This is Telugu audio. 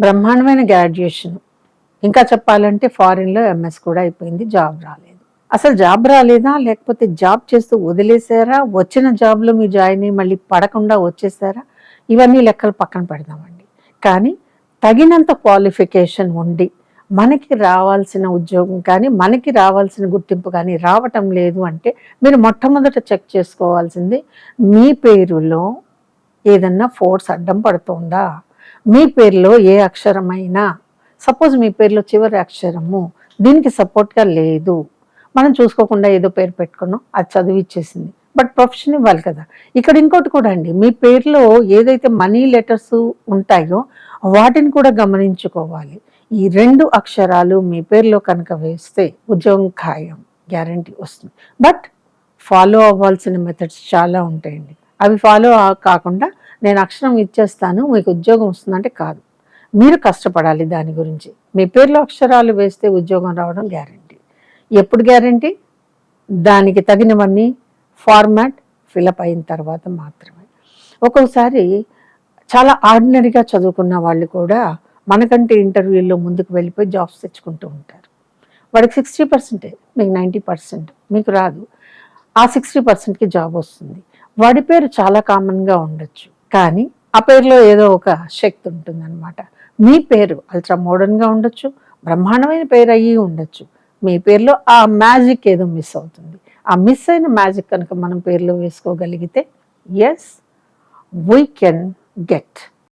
బ్రహ్మాండమైన గ్రాడ్యుయేషన్ ఇంకా చెప్పాలంటే ఫారిన్లో ఎంఎస్ కూడా అయిపోయింది జాబ్ రాలేదు. అసలు జాబ్ రాలేదా? లేకపోతే జాబ్ చేస్తూ వదిలేసారా వచ్చిన జాబ్లో మీరు జాయిన్ అయ్యి మళ్ళీ పడకుండా వచ్చేసారా ఇవన్నీ లెక్కలు పక్కన పెడదామండి. కానీ తగినంత క్వాలిఫికేషన్ ఉండి మనకి రావాల్సిన ఉద్యోగం కానీ మనకి రావాల్సిన గుర్తింపు కానీ రావటం లేదు అంటే మీరు మొట్టమొదట చెక్ చేసుకోవాల్సింది మీ పేరులో ఏదన్నా ఫోర్స్ అడ్డం పడుతుందా? మీ పేరులో ఏ అక్షరమైనా సపోజ్ మీ పేరులో చివరి అక్షరము దీనికి సపోర్ట్గా లేదు. మనం చూసుకోకుండా ఏదో పేరు పెట్టుకున్నాం అది చదివిచ్చేసింది బట్ ప్రొఫెషన్ ఇవ్వాలి కదా. ఇక్కడ ఇంకోటి కూడా అండి మీ పేరులో ఏదైతే మనీ లెటర్స్ ఉంటాయో వాటిని కూడా గమనించుకోవాలి. ఈ రెండు అక్షరాలు మీ పేరులో కనుక వేస్తే ఉద్యోగం ఖాయం గ్యారంటీ వస్తుంది. బట్ ఫాలో అవ్వాల్సిన మెథడ్స్ చాలా ఉంటాయండి. అవి ఫాలో కాకుండా నేను అక్షరం ఇచ్చేస్తాను మీకు ఉద్యోగం వస్తుందంటే కాదు. మీరు కష్టపడాలి దాని గురించి. మీ పేర్లో అక్షరాలు వేస్తే ఉద్యోగం రావడం గ్యారంటీ. ఎప్పుడు గ్యారంటీ? దానికి తగినవన్నీ ఫార్మాట్ ఫిలప్ అయిన తర్వాత మాత్రమే. ఒక్కొక్కసారి చాలా ఆర్డినరీగా చదువుకున్న వాళ్ళు కూడా మనకంటే ఇంటర్వ్యూల్లో ముందుకు వెళ్ళిపోయి జాబ్స్ తెచ్చుకుంటూ ఉంటారు. వాడికి సిక్స్టీ పర్సెంటే మీకు నైంటీ పర్సెంట్ మీకు రాదు. ఆ సిక్స్టీ పర్సెంట్కి జాబ్ వస్తుంది. వాడి పేరు చాలా కామన్గా ఉండొచ్చు. కానీ ఆ పేరులో ఏదో ఒక శక్తి ఉంటుందన్నమాట. మీ పేరు అల్ట్రా మోడర్న్గా ఉండొచ్చు బ్రహ్మాండమైన పేరు అయ్యి ఉండొచ్చు. మీ పేరులో ఆ మ్యాజిక్ ఏదో మిస్ అవుతుంది. ఆ మిస్ అయిన మ్యాజిక్ కనుక మనం పేర్లో వేసుకోగలిగితే ఎస్ వీ కెన్ గెట్